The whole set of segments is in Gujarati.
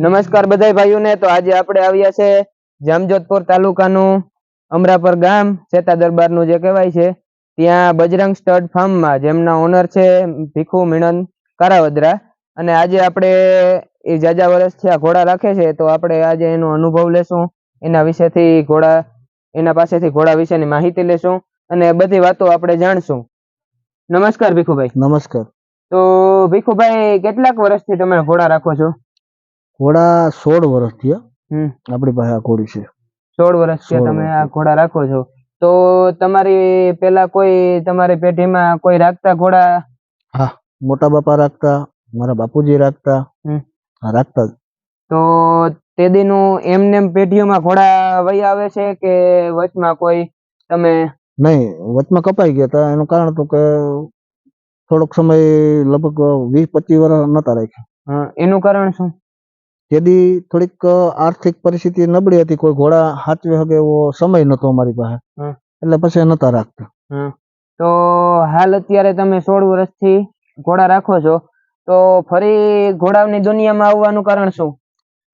નમસ્કાર બધા ભાઈઓને. તો આજે આપણે આવ્યા છે જામજોધપુર તાલુકાનું અમરાપર ગામ સેતા દરબારનું જે કહેવાય છે ત્યાં બજરંગ સ્ટડ ફાર્મમાં જેમના ઓનર છે ભીખુ મીણન કારાવદરા. અને આજે આપણે એ જાજા વર્ષથી આ ઘોડા રાખે છે તો આપણે આજે એનો અનુભવ લેશું એના વિશેથી ઘોડા એના પાસેથી ઘોડા વિશેની માહિતી લેશું અને બધી વાતો આપણે જાણશું. નમસ્કાર ભીખુભાઈ. નમસ્કાર. તો ભીખુભાઈ કેટલાક વર્ષથી તમે ઘોડા રાખો છો? ઘોડા સોળ વર્ષ થયા. આપણી પાસે આ ઘોડી છે. સોળ વર્ષ થયા તમે આ ઘોડા રાખો છો. તો તમારી પેલા કોઈ તમારી પેઢીમાં કોઈ રાખતા ઘોડા? હા મોટા બાપા રાખતા મારા બાપુજી રાખતા. હા રાખતા. તો તે દીનું એમને પેઢીઓમાં ઘોડા વહી આવે છે કે વચમાં કોઈ તમે? નહીં વચમાં કપાઈ ગયા હતા એનું કારણ હતું કે થોડોક સમય લગભગ વીસ પચીસ વર્ષ નતા રાખ્યા. એનું કારણ શું? તેથી થોડીક આર્થિક પરિસ્થિતિ નબળી હતી કોઈ ઘોડા હાચવે હગે એવો સમય નતો અમારી પાસે. એટલે પછી નતા રાખતા. તો હાલ અત્યારે તમે સોળ વર્ષથી ઘોડા રાખો છો તો ફરી ઘોડાની દુનિયામાં આવવાનું કારણ શું?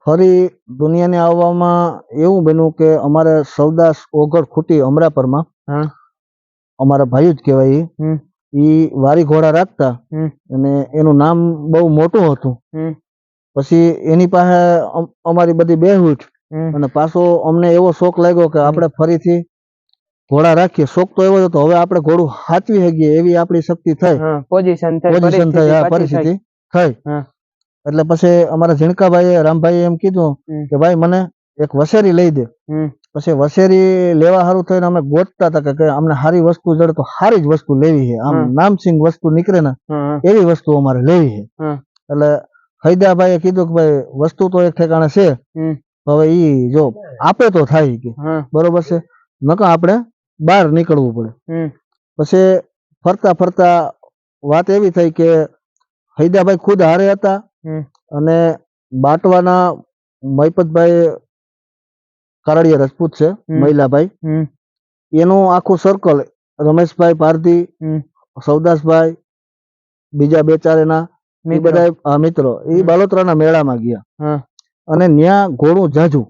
ફરી દુનિયાને આવવામાં એવું બન્યું કે અમારે સૌદાસ ઓગળ ખૂટી અમરાપરમાં હા. અમારા ભાઈ જ કહેવાય ઈ. વારી ઘોડા રાખતા અને એનું નામ બહુ મોટું હતું. પછી એની પાસે અમારી બધી બેહુઠ અને પાછો અમને એવો શોખ લાગ્યો કે આપણે ફરીથી ઘોડા રાખીએ. શોખ તો એવો હતો. હવે આપણે ઘોડું હાચવી શકીએ એવી આપણી શક્તિ થઈ. પોઝિશન થઈ પોઝિશન થઈ પરિસ્થિતિ થઈ. એટલે પછી અમારા ઝીણકાભાઈ રામભાઈ એમ કીધું કે ભાઈ મને એક વસેરી લઈ દે. પછી વસેરી લેવા સારું થઈને અમે ગોતતા હતા કે અમને સારી વસ્તુ જડે તો સારી જ વસ્તુ લેવી છે. આમ. નામસિંગ વસ્તુ નીકળે ને એવી વસ્તુ અમારે લેવી છે. એટલે હૈદાભાઈએ કીધું કે ભાઈ વસ્તુ તો એક ઠેકાણે છે. હવે ઈ જો આપે તો થાય કે. બરોબર છે? નકા આપણે બહાર નીકળવું પડે. પછી ફરતા ફરતા વાત એવી થઈ કે હૈદાભાઈ ખુદ હારે હતા. અને બાટવાના મહિપતભાઈ કારડિયા રાજપૂત છે મહિલાભાઈ. એનું આખું સર્કલ રમેશભાઈ પારધી સૌદાસભાઈ બીજા બે ચાર એના એ મિત્રો. બધા મિત્રો. એ. બાલોતરાના મેળામાં ગયા. અને ન્યા ઘોડું જાજુ.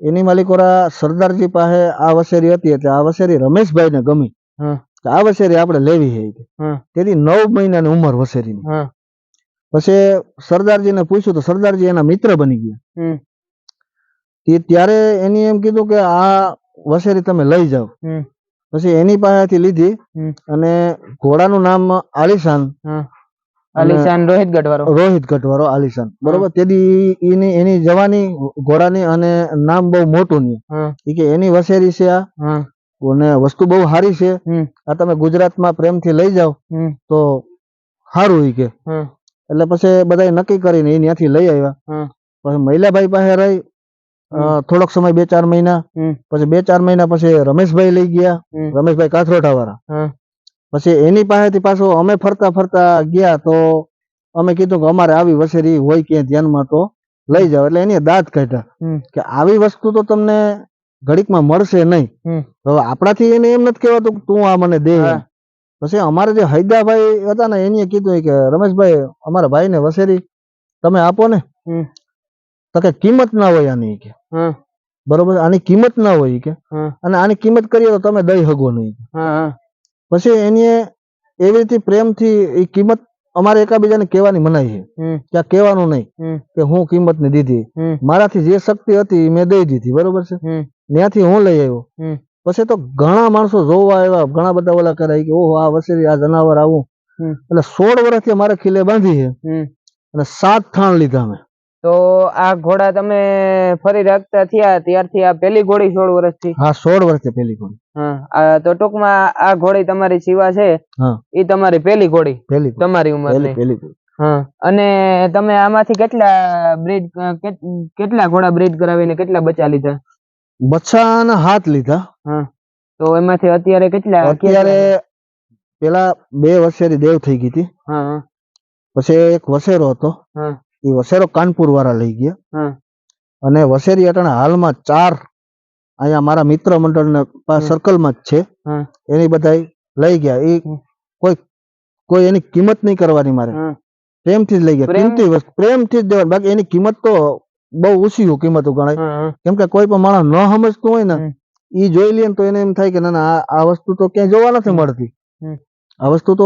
એની માલિકોરા સરદારજી પાસે આ વસેરી હતી એટલે આ વસેરી રમેશભાઈ ને ગમી આ વસેરી આપણે લેવી છે. તેથી નવ મહિનાની ઉંમર વસેરીની. પછી સરદારજીને પૂછ્યું તો સરદારજી એના મિત્ર બની ગયા. એ તે ત્યારે એની એમ કીધું કે આ વસેરી તમે લઈ જાઓ. પછી એની પાસેથી લીધી અને ઘોડાનું નામ આલિશાન આલિશાન રોહિત ગઢવારો રોહિત ગઢવારો આલિશાન બરોબર? તેથી એની એની જવાની ઘોડાની અને નામ બહુ મોટું ની કે એની વસેરી છે આ. હા. અને વસ્તુ બહુ સારી છે. આ તમે ગુજરાતમાં પ્રેમથી લઈ જાઓ. તો સારું ઈ કે. એટલે પછી બધા નક્કી કરીને એ ત્યાંથી લઈ આવ્યા. પછી મહિલાભાઈ પાસે રહી. થોડોક સમય બે ચાર મહિના. પછી બે ચાર મહિના પછી રમેશભાઈ લઈ ગયા. રમેશભાઈ કાથરોટા વાળા પછી એની પાસેથી પાછો અમે ફરતા ફરતા ગયા તો અમે કીધું કે અમારે આવી વસેરી હોય કે ધ્યાનમાં તો લઈ જાવ એટલે એની દાંત કાઢ્યા કે આવી વસ્તુ તો તમને ઘડીકમાં મળશે નહીં. હવે આપણાથી એને એમ નથી કહેવાતું તું આ મને દે પછી અમારે જે હૈદાભાઈ હતા ને એને કીધું કે રમેશભાઈ અમારા ભાઈને વસેરી તમે આપો ને. તો કે કિંમત ના હોય આની કે. બરોબર? આની કિંમત ના હોય કે. અને આની કિંમત કરીએ તો તમે દઈ હગો નહીં પછી એની એવી રીતે પ્રેમથી એ કિંમત અમારે એકાબીજાને કહેવાની મનાઈ છે. કે આ કહેવાનું નહીં કે હું કિંમત ને દીધી મારાથી જે શક્તિ હતી મેં દઈ દીધી. બરોબર છે? ત્યાંથી હું લઈ આવ્યો. પછી તો ઘણા માણસો જોવા આવ્યા ઘણા બધા ઓલા કરાય કે ઓહો આ વસેરી આ જનાવર આવું. એટલે સોળ વર્ષથી મારે ખીલે બાંધી છે. અને સાત થાણ લીધા અમે. તો આ ઘોડા તમે ફરી રાખતા થયા ત્યારથી આ પેલી ઘોડી સોળ વર્ષથી? હા સોળ વર્ષથી પેલી ઘોડી. હા આ તો ટૂંકમાં આ ઘોડી તમારી સિવા છે? એ તમારી પેલી ઘોડી? પેલી તમારી ઉંમરની? ઘોડી. હા અને તમે આમાંથી કેટલા બ્રીડ કેટલા ઘોડા બ્રીડ કરાવીને કેટલા બચ્ચા લીધા? બચ્ચાના હાથ લીધા. હા તો એમાંથી અત્યારે કેટલા અત્યારે પેલા બે વસેરી દેવ થઈ ગઈ હતી. હા હા. પછી એક વસેરો હતો. હા. એ વસેરો કાનપુર વાળા લઈ ગયા. અને વસેરી અટાણે હાલમાં ચાર અહીંયા મારા મિત્ર મંડળ હમ. સર્કલમાં જ છે. એની બધા લઈ ગયા. એ કોઈ કોઈ એની કિંમત નહીં કરવાની મારે. પ્રેમથી જ લઈ ગયા. પ્રેમ- કિંમતી વસ્તુ પ્રેમથી જ દેવાની. બાકી એની કિંમત તો બહુ ઓછી કિંમત ગણાય. કેમ કે કોઈ પણ માણસ ન સમજતું હોય ને એ જોઈ લે તો એને એમ થાય કે ના ના આ વસ્તુ તો ક્યાંય જોવા નથી મળતી. આ વસ્તુ તો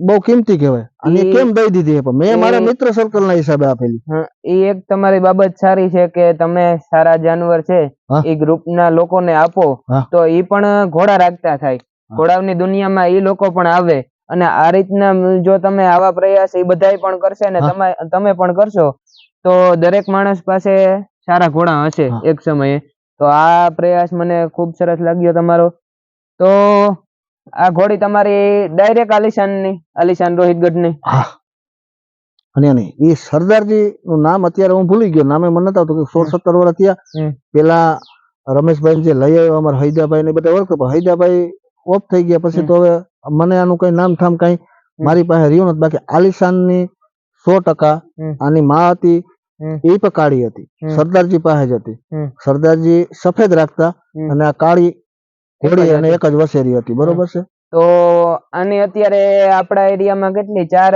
બહુ કિંમતી કહેવાય. અને કેમ દઈ દીધી પણ? મેં મારા મિત્ર સર્કલ ના હિસાબે આપેલી. એ એક તમારી બાબત સારી છે કે તમે સારા જાનવર છે. એ ગ્રુપના લોકોને આપો તો એ પણ ઘોડા રાખતા થાય. ઘોડાની દુનિયામાં એ લોકો પણ આવે. અને આ રીતના જો તમે આવા પ્રયાસ એ બધા પણ કરશે ને. તમે તમે પણ કરશો તો દરેક માણસ પાસે સારા ઘોડા હશે એક સમયે. તો આ પ્રયાસ મને ખૂબ સરસ લાગ્યો તમારો. તો આ ઘોડી તમારી ડાયરેક્ટ આલિશાનની આલિશાન રોહિતગઢની. હા. અને એ સરદારજી નું નામ અત્યારે હું ભૂલી ગયો નામે મને નતા કે સોળ સત્તર વર્ષ થયા. પેલા રમેશભાઈ જે લઈ આવ્યો અમારા હૈદાભાઈ ને બધા ઓળખતો પણ હૈદાભાઈ ઓફ થઈ ગયા પછી તો હવે મને આનું કઈ નામ ઠામ કઈ મારી પાસે રહ્યું નથી બાકી આલિશાનની સો ટકા આની માં હતી એ પણ કાળી હતી. સરદારજી પાસે જ હતી. સરદારજી સફેદ રાખતા અને આ કાળી ઘોડી અને એક જ વસેરી હતી બરોબર છે? તો આની અત્યારે આપણા એરિયામાં કેટલી? ચાર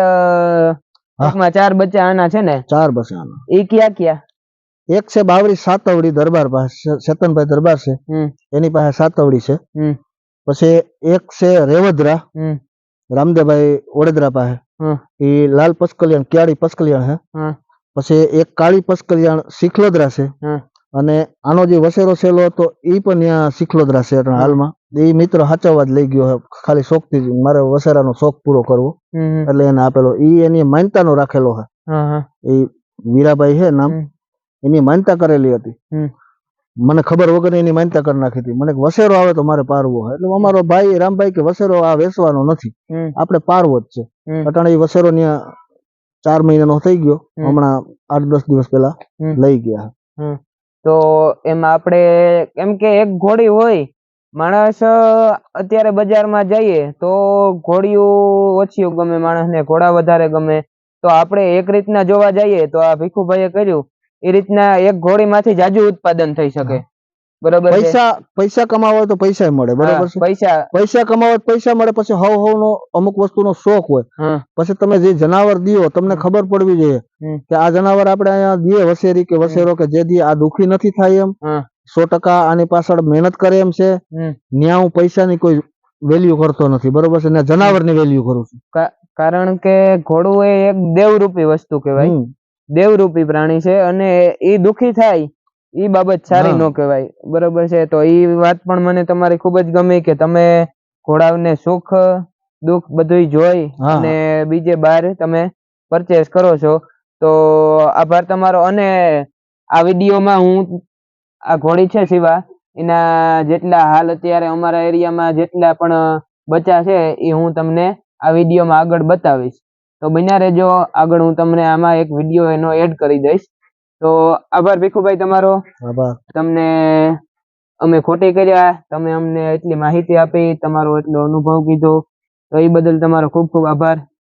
ટૂંકમાં ચાર બચ્ચા આના છે ને? ચાર બચ્ચા આના. એ ક્યાં ક્યાં? એક છે બાવરી સાતવડી દરબાર પાસે ચેતનભાઈ દરબાર છે. એની પાસે સાતવડી છે. પછી એક છે રેવદરા રામદેવભાઈ વડોદરા પાસે. એ લાલ પસકલિયાણ ક્યાળી પસકલિયાણ હે. પછી એક કાળી પસકલિયાણ શીખલદરા છે. અને આનો જે વસેરો સેલો હતો એ પણ ત્યાં શીખલોદરા શહેરના હાલમાં. એ મિત્ર હાચવવા જ લઈ ગયો. ખાલી શોખથી જ. મારે વસેરાનો શોખ પૂરો કરવો. એટલે એને આપેલો. ઈ એની માન્યતાનો રાખેલો છે હા હા. એ વીરાભાઈ છે નામ. એની માનતા કરેલી હતી. મને ખબર વગર એની માનતા કરી નાખી હતી. મને વસેરો આવે તો મારે પારવો હોય એટલે અમારો ભાઈ રામભાઈ કે વસેરો આ વેચવાનો નથી. આપણે પારવો જ છે. અટાણે એ વસેરો ત્યાં ચાર મહિનાનો થઈ ગયો. હમણાં આઠ દસ દિવસ પહેલા લઈ ગયા. તો એમાં આપણે, એમ કે એક ઘોડી હોય, માણસ અત્યારે બજારમાં જઈએ, તો ઘોડિયું ઓછી ગમે, માણસને ઘોડા વધારે ગમે. તો આપણે એક રીતના જોવા જઈએ, તો આ ભીખુભાઈએ કર્યું, એ રીતના એક ઘોડીમાંથી જાજુ ઉત્પાદન થઈ શકે. બરોબર પૈસા પૈસા કમાવો તો પૈસા મળે બરોબર પૈસા. પૈસા કમાવો પૈસા મળે પછી હવ હવ નો અમુક વસ્તુનો શોખ હોય. પછી તમે જે જનાવર દિયો તમને ખબર પડવી જોઈએ કે આ જનાવર આપણે અહીંયા દીએ વસેરી કે વસેરો કે જે દી આ દુખી નથી થાય એમ. સો ટકા આની પાછળ મહેનત કરે એમ છે. ન્યા હું પૈસાની કોઈ વેલ્યુ કરતો નથી બરોબર છે? ને જનાવરની વેલ્યુ કરું છું. કારણ કે ઘોડું એ એક દેવરૂપી વસ્તુ કહેવાય. દેવરૂપી પ્રાણી છે અને એ દુખી થાય એ બાબત સારી. ન કહેવાય. બરોબર છે? તો એ વાત પણ મને તમારી ખૂબ જ ગમી કે તમે ઘોડાઓને સુખ દુઃખ બધુંય જોઈ અને બીજે બહાર તમે પરચેસ કરો છો. તો આભાર તમારો. અને આ વિડીયોમાં હું આ ઘોડી છે શિવા. એના જેટલા હાલ અત્યારે અમારા એરિયામાં જેટલા પણ બચ્ચા છે એ હું તમને આ વિડીયોમાં આગળ બતાવીશ. તો બન્યા રહેજો. આગળ હું તમને આમાં એક વીડિયો એનો એડ કરી દઈશ. તો આભાર ભીખુભાઈ તમારો. તમને અમે ખોટી કર્યા તમે અમને એટલી માહિતી આપી તમારો એટલો અનુભવ કીધો તો એ બદલ તમારો ખૂબ ખૂબ આભાર.